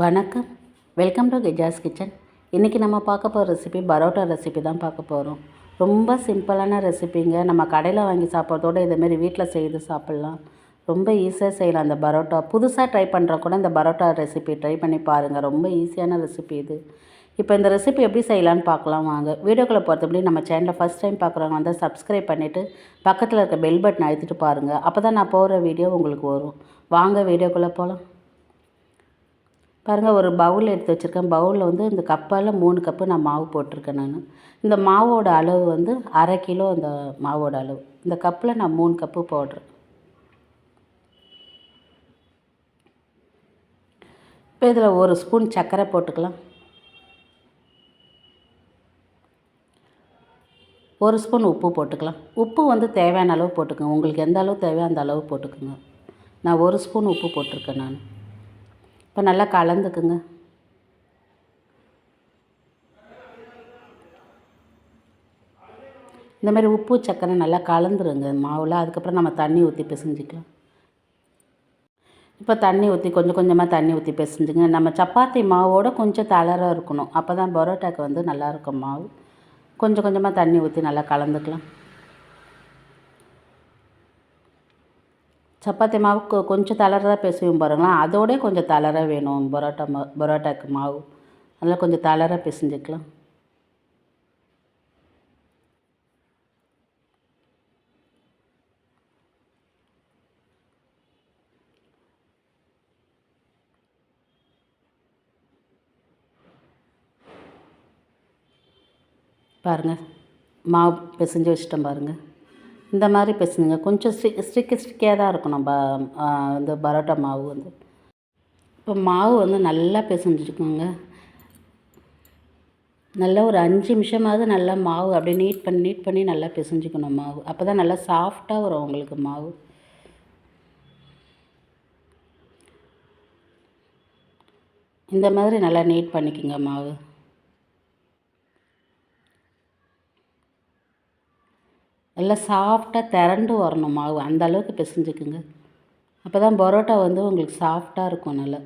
வணக்கம். Welcome to கெஜாஸ் kitchen இன்றைக்கி நம்ம பார்க்க போகிற ரெசிபி பரோட்டா ரெசிபி தான் பார்க்க போகிறோம் ரொம்ப சிம்பிளான ரெசிபிங்க நம்ம கடையில் வாங்கி சாப்பிட்றதோட இதேமாரி வீட்டில் செய்து சாப்பிட்லாம். ரொம்ப ஈஸியாக செய்யலாம் அந்த பரோட்டா. புதுசாக ட்ரை பண்ணுற கூட இந்த பரோட்டா ரெசிபி ட்ரை பண்ணி பாருங்கள் ரொம்ப ஈஸியான ரெசிபி இது. இப்போ இந்த ரெசிபி எப்படி செய்யலான்னு பார்க்கலாம் வாங்க. வீடியோக்குள்ளே பொறுத்தபடி நம்ம சேனலில் ஃபஸ்ட் டைம் பார்க்குறவங்க வந்து சப்ஸ்கிரைப் பண்ணிவிட்டு பக்கத்தில் இருக்க பெல் பட்டன் அழுத்திட்டு பாருங்கள் அப்போ தான் நான் போகிற வீடியோ உங்களுக்கு வரும். வாங்க வீடியோக்குள்ளே போகலாம் பாருங்கள் ஒரு பவுல் எடுத்து வச்சுருக்கேன். பவுலில் வந்து இந்த கப்பால் மூணு கப்பு நான் மாவு போட்டிருக்கேன் நான். இந்த மாவோட அளவு வந்து அரை கிலோ அந்த மாவோட அளவு. இந்த கப்பில் நான் மூணு கப்பு போடுறேன் இப்போ இதில் ஒரு ஸ்பூன் சர்க்கரை போட்டுக்கலாம். ஒரு ஸ்பூன் உப்பு போட்டுக்கலாம். உப்பு வந்து தேவையான அளவு போட்டுக்கோங்க. உங்களுக்கு எந்த அளவு தேவையோ அந்த அளவு போட்டுக்கோங்க. நான் ஒரு ஸ்பூன் உப்பு போட்டிருக்கேன் நான். இப்போ நல்லா கலந்துக்குங்க. இந்த மாதிரி உப்பு சக்கரை நல்லா கலந்துருங்க. மாவில் அதுக்கப்புறம் நம்ம தண்ணி ஊற்றி பிசைஞ்சிக்கலாம். இப்போ தண்ணி ஊற்றி கொஞ்சம் கொஞ்சமாக தண்ணி ஊற்றி பிசைஞ்சுங்க. நம்ம சப்பாத்தி மாவோட கொஞ்சம் தளராக இருக்கணும். அப்போ தான் பரோட்டாக்கு வந்து நல்லாயிருக்கும் மாவு. கொஞ்சம் கொஞ்சமாக தண்ணி ஊற்றி நல்லா கலந்துக்கலாம். சப்பாத்தி மாவு கொஞ்சம் தளராக பிசையும் பாருங்களேன். அதோட கொஞ்சம் தளர வேணும். பரோட்டா மா பரோட்டாக்கு மாவு. நல்லா கொஞ்சம் தளராக பிசைஞ்சிக்கலாம். பாருங்கள் மாவு பிசைஞ்சு வச்சிட்டேன் பாருங்கள் இந்த மாதிரி பிசைஞ்சுங்க கொஞ்சம் ஸ்டிக் ஸ்டிக்கி ஸ்டிக்கியாக தான் இருக்கணும் ப இந்த பரோட்டா மாவு வந்து. இப்போ மாவு வந்து நல்லா பிசைஞ்சுக்கோங்க. நல்லா ஒரு அஞ்சு நிமிஷமாவது நல்லா மாவு அப்படியே நீட் பண்ணி நீட் பண்ணி நல்லா பிசைஞ்சுக்கணும் மாவு. அப்போ தான் நல்லா சாஃப்டாக வரும் உங்களுக்கு மாவு. இந்த மாதிரி நல்லா நீட் பண்ணிக்கோங்க மாவு. நல்லா சாஃப்டாக திரண்டு வரணும் மாவு. அந்த அளவுக்கு பிசைஞ்சுக்குங்க. அப்போ தான் பரோட்டா வந்து உங்களுக்கு சாஃப்டாக இருக்கும் நல்லா.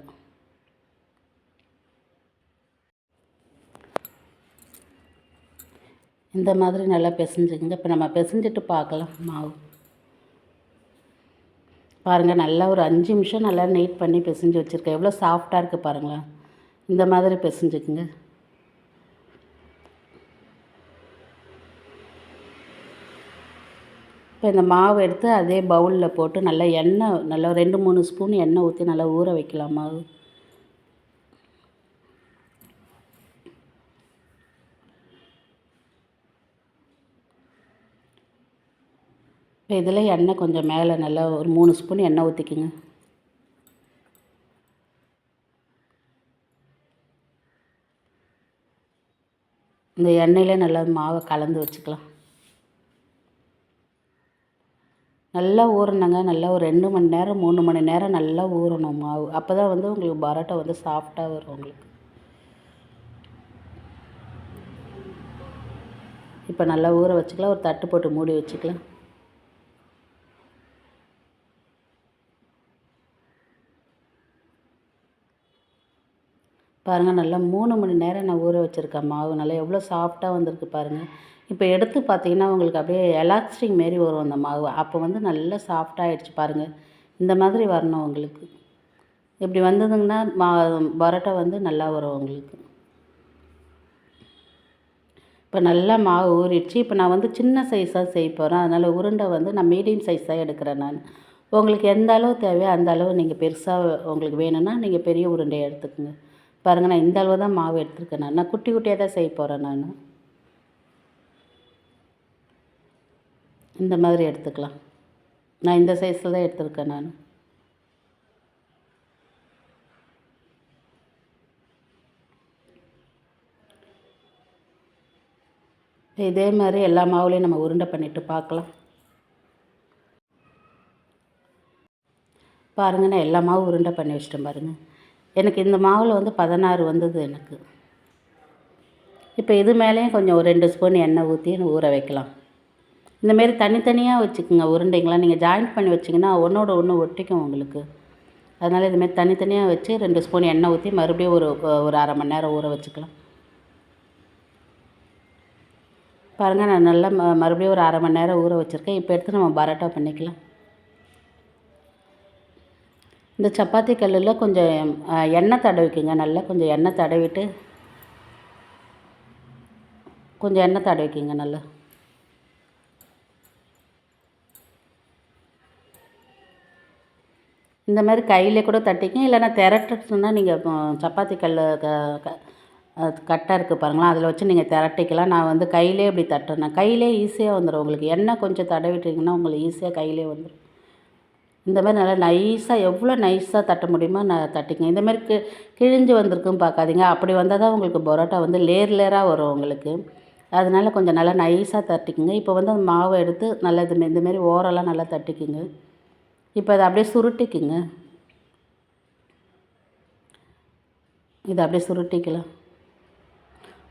இந்த மாதிரி நல்லா பிசைஞ்சுக்குங்க. இப்போ நம்ம பிசைஞ்சிட்டு பார்க்கலாம் மாவு. பாருங்கள் நல்லா ஒரு அஞ்சு நிமிஷம் நல்லா நீட் பண்ணி பிசைஞ்சு வச்சுருக்கேன். எவ்வளோ சாஃப்டாக இருக்குது பாருங்களேன். இந்த மாதிரி பிசைஞ்சுக்குங்க. இப்போ இந்த மாவு எடுத்து அதே பவுலில் போட்டு நல்லா எண்ணெய் நல்லா ரெண்டு மூணு ஸ்பூன் எண்ணெய் ஊற்றி நல்லா ஊற வைக்கலாம் மாவு. இப்போ இதில் எண்ணெய் கொஞ்சம் மேலே நல்லா ஒரு மூணு ஸ்பூன் எண்ணெய் ஊற்றிக்குங்க. இந்த எண்ணெயிலே நல்லா மாவை கலந்து வச்சுக்கலாம். நல்லா ஊறணுங்க. நல்லா ஒரு ரெண்டு மணி நேரம் மூணு மணி நேரம் நல்லா ஊறணும் மாவு. அப்போ தான் வந்து உங்களுக்கு பரோட்டா வந்து சாஃப்டாக வரும் உங்களுக்கு. இப்போ நல்லா ஊற வச்சுக்கலாம். ஒரு தட்டு போட்டு மூடி வச்சுக்கலாம். பாருங்கள் நல்லா மூணு மணி நேரம் நான் ஊற வச்சுருக்கேன் மாவு நல்லா எவ்வளோ சாஃப்டாக வந்திருக்கு பாருங்கள் இப்போ எடுத்து பார்த்தீங்கன்னா உங்களுக்கு அப்படியே எலாஸ்டிக் மாரி வரும் அந்த மாவு. அப்போ வந்து நல்லா சாஃப்டாகிடுச்சு பாருங்கள் இந்த மாதிரி வரணும் உங்களுக்கு. இப்படி வந்ததுங்கன்னா மா பரோட்டா வந்து நல்லா வரும் உங்களுக்கு. இப்போ நல்லா மாவு ஊறிடுச்சு. இப்போ நான் வந்து சின்ன சைஸாக செய்ய போகிறேன் அதனால் உருண்டை வந்து நான் மீடியம் சைஸாக எடுக்கிறேன் நான். உங்களுக்கு எந்த அளவு தேவையோ அந்த அளவு நீங்கள் பெருசாக உங்களுக்கு வேணும்னா நீங்கள் பெரிய உருண்டையை எடுத்துக்கோங்க. பாருங்கள் நான் இந்த அளவு தான் மாவு எடுத்துருக்கேன் நான். நான் குட்டி குட்டியாக தான் செய்ய போகிறேன் நான். இந்த மாதிரி எடுத்துக்கலாம். நான் இந்த சைஸில் தான் எடுத்துருக்கேன் நான். இதே மாதிரி எல்லா மாவுலேயும் நம்ம உருண்டை பண்ணிவிட்டு பார்க்கலாம். பாருங்கள் நான் எல்லா மாவும் உருண்டை பண்ணி வச்சிட்டேன் பாருங்கள் எனக்கு இந்த மாவில் வந்து பதினாறு வந்தது எனக்கு. இப்போ இது மேலேயும் கொஞ்சம் ஒரு ரெண்டு ஸ்பூன் எண்ணெய் ஊற்றி ஊற வைக்கலாம். இந்தமாரி தனித்தனியாக வச்சுக்கோங்க உருண்டைங்களா. நீங்கள் ஜாயின் பண்ணி வச்சிங்கன்னா ஒன்றோட ஒன்று ஒட்டிக்கும் உங்களுக்கு. அதனால் இதுமாரி தனித்தனியாக வச்சு ரெண்டு ஸ்பூன் எண்ணெய் ஊற்றி மறுபடியும் ஒரு ஒரு அரை மணி நேரம் ஊற வச்சுக்கலாம். பாருங்கள் நான் நல்லா ம மறுபடியும் ஒரு அரை மணி நேரம் ஊற வச்சுருக்கேன். இப்போ எடுத்து நம்ம பரோட்டா பண்ணிக்கலாம். இந்த சப்பாத்தி கல்லில் கொஞ்சம் எண்ணெய் தடவிக்குங்க. நல்லா கொஞ்சம் எண்ணெய் தடவிட்டு கொஞ்சம் எண்ணெய் தடவிக்குங்க நல்லா. இந்த மாதிரி கையிலே கூட தட்டிக்க இல்லைன்னா திரட்டுனா நீங்கள் சப்பாத்தி கல் க கட்டாக கட்டை இருக்குது பாருங்களேன். அதில் வச்சு நீங்கள் திரட்டிக்கலாம். நான் வந்து கையிலே இப்படி தட்டுறேன். கையிலே ஈஸியாக வந்துடும் உங்களுக்கு எண்ணெய் கொஞ்சம் தடவிட்டிங்கன்னா உங்களுக்கு ஈஸியாக கையிலே வந்துடும் இந்த மாதிரி நல்லா நைஸாக எவ்வளோ நைஸாக தட்ட முடியுமோ நான் தட்டிக்கங்க. இந்த மாதிரி கி கிழிஞ்சு வந்திருக்கும் பார்க்காதீங்க. அப்படி வந்தால் தான் உங்களுக்கு பரோட்டா வந்து லேர் லேராக வரும் உங்களுக்கு. அதனால கொஞ்சம் நல்லா நைஸாக தட்டிக்குங்க. இப்போ வந்து அந்த மாவை எடுத்து நல்லா இது இந்தமாரி ஓரெல்லாம் நல்லா தட்டிக்குங்க. இப்போ அதை அப்படியே சுருட்டிக்குங்க. இதை அப்படியே சுருட்டிக்கலாம்.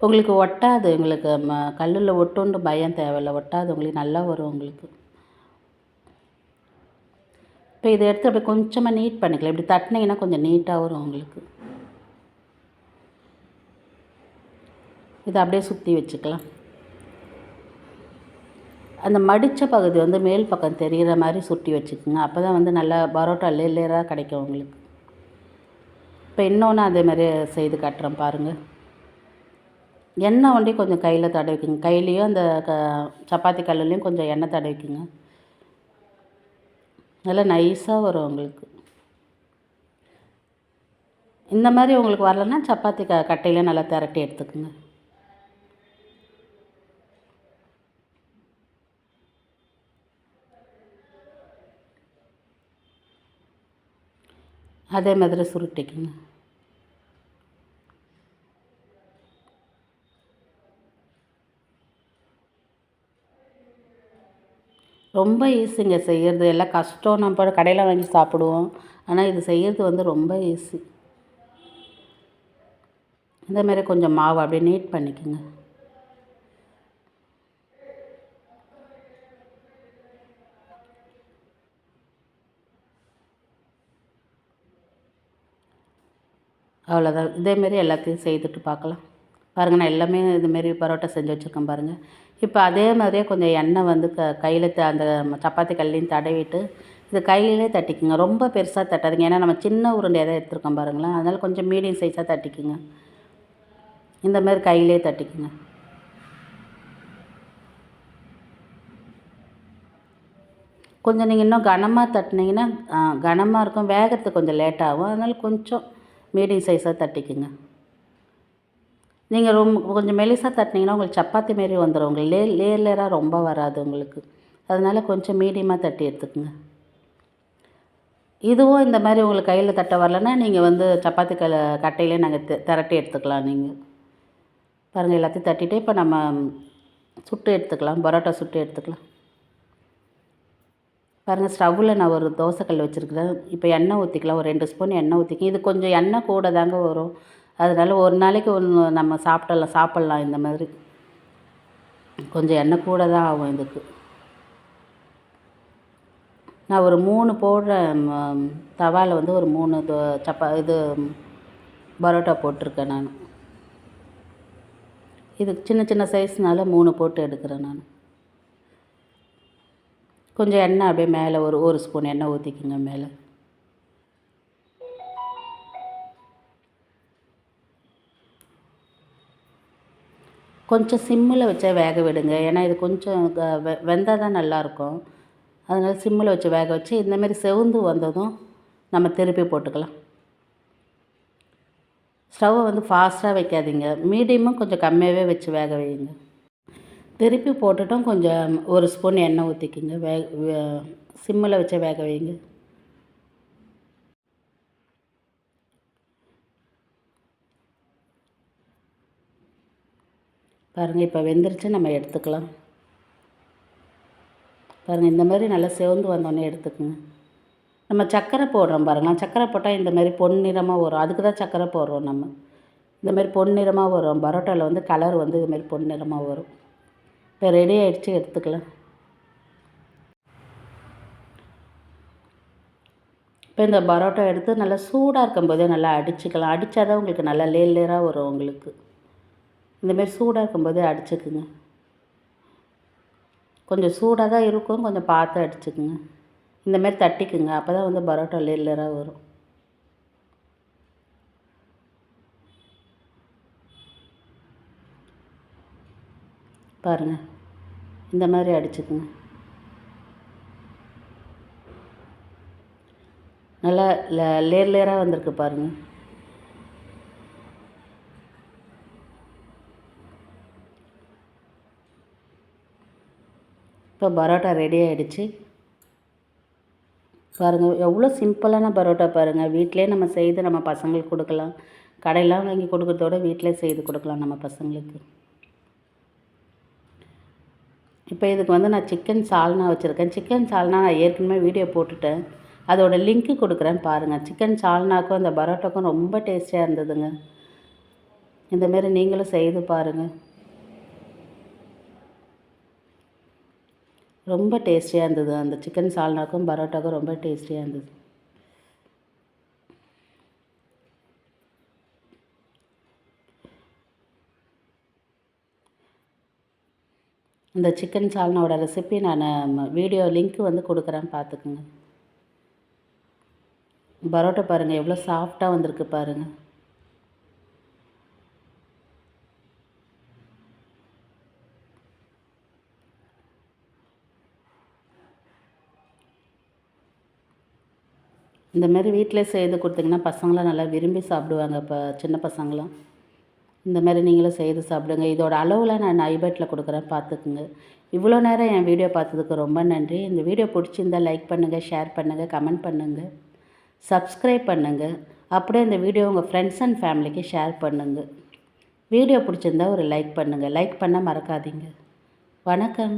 உங்களுக்கு ஒட்டாது. உங்களுக்கு ம கல்லில் ஒட்டுண்டு பயம் தேவையில்ல. ஒட்டாது. உங்களுக்கு நல்லா வரும் உங்களுக்கு. இப்போ இதை எடுத்து அப்படியே கொஞ்சமாக நீட் பண்ணிக்கலாம். இப்படி தட்டினீங்கன்னா கொஞ்சம் நீட்டாக வரும் உங்களுக்கு. இதை அப்படியே சுற்றி வச்சுக்கலாம். அந்த மடித்த பகுதி வந்து மேல் பக்கம் தெரிகிற மாதிரி சுட்டி வச்சுக்கோங்க. அப்போ தான் வந்து நல்லா பரோட்டா லேர் லேயராக கிடைக்கும் உங்களுக்கு. இப்போ இன்னொன்று அதே மாதிரி செய்து காட்டுறேன் பாருங்கள் எண்ணெய் ஒண்டி கொஞ்சம் கையில் தடவிக்குங்க. கையிலையும் அந்த க சப்பாத்தி கல்லுலேயும் கொஞ்சம் எண்ணெய் தடவிக்குங்க. நல்லா நைஸாக வரும் உங்களுக்கு. இந்த மாதிரி உங்களுக்கு வரலன்னா சப்பாத்தி க கட்டையில் நல்லா திரட்டி எடுத்துக்கோங்க. அதே மாதிரி சுருட்டிக்குங்க. ரொம்ப ஈஸிங்க செய்கிறது எல்லாம் கஷ்டம் நம்ம கடையில் வாங்கி சாப்பிடுவோம். ஆனால் இது செய்கிறது வந்து ரொம்ப ஈஸி. இந்த கொஞ்சம் மாவு அப்படியே நீட் பண்ணிக்கோங்க. அவ்வளோதான் இதேமாரி எல்லாத்தையும் செய்துட்டு பார்க்கலாம். பாருங்கள் நான் எல்லாமே இதுமாரி பரோட்டா செஞ்சு வச்சுருக்கேன் பாருங்கள் இப்போ அதே மாதிரியே கொஞ்சம் எண்ணெய் வந்து க கையில் த அந்த சப்பாத்தி கல்லையும் தடவிட்டு இது கையிலே தட்டிக்குங்க. ரொம்ப பெருசாக தட்டாதுங்க. ஏன்னா நம்ம சின்ன உருண்டையாக தான் எடுத்துருக்கோம் பாருங்களேன். அதனால் கொஞ்சம் மீடியம் சைஸாக தட்டிக்குங்க. இந்த மாதிரி கையிலே தட்டிக்குங்க. கொஞ்சம் நீங்கள் இன்னும் கனமாக தட்டினீங்கன்னா கனமாக இருக்கும். வேகத்துக்கு கொஞ்சம் லேட்டாகும். அதனால் கொஞ்சம் மீடியம் சைஸாக தட்டிக்குங்க. நீங்கள் ரொம்ப கொஞ்சம் மெலிசாக தட்டினீங்கன்னா உங்களுக்கு சப்பாத்தி மாரி வந்துடும் உங்களுக்கு லே லேயர் லேயராக ரொம்ப வராது உங்களுக்கு. அதனால் கொஞ்சம் மீடியமாக தட்டி எடுத்துக்கோங்க. இதுவும் இந்த மாதிரி உங்களுக்கு கையில் தட்ட வரலன்னா நீங்கள் வந்து சப்பாத்தி க கட்டையிலே நாங்கள் திரட்டி எடுத்துக்கலாம் நீங்கள் பாருங்கள் எல்லாத்தையும் தட்டிட்டு இப்போ நம்ம சுட்டு எடுத்துக்கலாம். பரோட்டா சுட்டு எடுத்துக்கலாம். பாருங்கள் ஸ்டவ்வில் நான் ஒரு தோசைக்கல் வச்சுருக்கிறேன். இப்போ எண்ணெய் ஊற்றிக்கலாம் ஒரு ரெண்டு ஸ்பூன் எண்ணெய் ஊற்றிக்கி இது கொஞ்சம் எண்ணெய் கூட தாங்க வரும். அதனால் ஒரு நாளைக்கு ஒன்று நம்ம சாப்பிடலாம் சாப்பிட்லாம் இந்த மாதிரி. கொஞ்சம் எண்ணெய் கூட தான் ஆகும் இதுக்கு. நான் ஒரு மூணு போடுற தவாவில் வந்து ஒரு மூணு சப்பா இது பரோட்டா போட்டிருக்கேன் நான். இது சின்ன சின்ன சைஸ்னால மூணு போட்டு எடுக்கிறேன் நான். கொஞ்சம் எண்ணெய் அப்படியே மேலே ஒரு ஒரு ஸ்பூன் எண்ணெய் ஊற்றிக்கிங்க மேலே. கொஞ்சம் சிம்மில் வச்சே வேக விடுங்க. ஏன்னா இது கொஞ்சம் வெ வெந்தால் தான் நல்லாயிருக்கும். அதனால் சிம்மில் வச்சு வேக வச்சு இந்தமாரி செவந்து வந்ததும் நம்ம திருப்பி போட்டுக்கலாம். ஸ்டவ்வை வந்து ஃபாஸ்ட்டாக வைக்காதீங்க. மீடியமும் கொஞ்சம் கம்மியாகவே வச்சு வேக வைங்க திருப்பி போட்டுட்டும் கொஞ்சம் ஒரு ஸ்பூன் எண்ணெய் ஊற்றிக்கிங்க வே சிம்மில் வச்சே வேக வைங்க பாருங்கள் இப்போ வெந்துருச்சு நம்ம எடுத்துக்கலாம். பாருங்கள் இந்த மாதிரி நல்லா செவந்து வந்தோடனே எடுத்துக்கோங்க. நம்ம சக்கரை போடுறோம் பாருங்கள் சக்கரை போட்டால் இந்த மாதிரி பொன்னிறமாக வரும். அதுக்கு தான் சக்கரை போடுறோம் நம்ம. இந்த மாதிரி பொன்னிறமாக வரும். பரோட்டாவில் வந்து கலர் வந்து இதுமாரி பொன்னிறமாக வரும். இப்போ ரெடி ஆகிடுச்சு எடுத்துக்கலாம். இப்போ இந்த பரோட்டா எடுத்து நல்லா சூடாக இருக்கும்போதே நல்லா அடிச்சுக்கலாம். அடித்தா தான் உங்களுக்கு நல்லா லேர் லேராக வரும் உங்களுக்கு. இந்தமாரி சூடாக இருக்கும்போது அடிச்சுக்குங்க. கொஞ்சம் சூடாக தான் இருக்கும் கொஞ்சம் பார்த்து அடிச்சுக்குங்க. இந்தமாரி தட்டிக்குங்க அப்போ தான் வந்து பரோட்டா லேர் வரும். பாருங்கள் இந்த மாதிரி அடிச்சுக்குங்க. நல்லா லேர் லேராக வந்திருக்கு பாருங்கள் இப்போ பரோட்டா ரெடி ஆகிடுச்சு பாருங்கள் எவ்வளோ சிம்பிளான பரோட்டா பாருங்கள் வீட்டிலே நம்ம செய்து நம்ம பசங்களுக்கு கொடுக்கலாம். கடையெல்லாம் வாங்கி கொடுக்குறதோட வீட்டிலே செய்து கொடுக்கலாம் நம்ம பசங்களுக்கு. இப்போ இதுக்கு வந்து நான் சிக்கன் சால்னா வச்சுருக்கேன். சிக்கன் சால்னா நான் ஏற்கனவே வீடியோ போட்டுட்டேன். அதோட லிங்க்கு கொடுக்குறேன் பாருங்கள் சிக்கன் சால்னாக்கும் அந்த பரோட்டாக்கும் ரொம்ப டேஸ்டியாக இருந்ததுங்க. இந்தமாரி நீங்களும் செய்து பாருங்கள் ரொம்ப டேஸ்டியாக இருந்தது. அந்த சிக்கன் சால்னாக்கும் பரோட்டாக்கும் ரொம்ப டேஸ்டியாக இருந்தது. இந்த சிக்கன் சால்னாவோட ரெசிபி நான் வீடியோ லிங்க்கு வந்து கொடுக்குறேன். பார்த்துக்குங்க. பரோட்டா பாருங்கள் எவ்வளோ சாஃப்டாக வந்திருக்கு பாருங்கள் இந்த மாதிரி வீட்டில் செய்து கொடுத்தீங்கன்னா பசங்களாம் நல்லா விரும்பி சாப்பிடுவாங்க இப்போ சின்ன பசங்களாம். இந்த மாதிரி நீங்களும் செய்து சாப்பிடுங்க. இதோட அளவுலாம் நான் ஐபேட்டில் கொடுக்குறேன். பார்த்துக்குங்க. இவ்வளோ நேரம் என் வீடியோ பார்த்ததுக்கு ரொம்ப நன்றி. இந்த வீடியோ பிடிச்சிருந்தால் லைக் பண்ணுங்கள் ஷேர் பண்ணுங்கள் கமெண்ட் பண்ணுங்கள் சப்ஸ்கிரைப் பண்ணுங்கள் அப்படியே இந்த வீடியோ உங்கள் ஃப்ரெண்ட்ஸ் அண்ட் ஃபேமிலிக்கு ஷேர் பண்ணுங்கள் வீடியோ பிடிச்சிருந்தா ஒரு லைக் பண்ணுங்கள் லைக் பண்ண மறக்காதீங்க. வணக்கம்.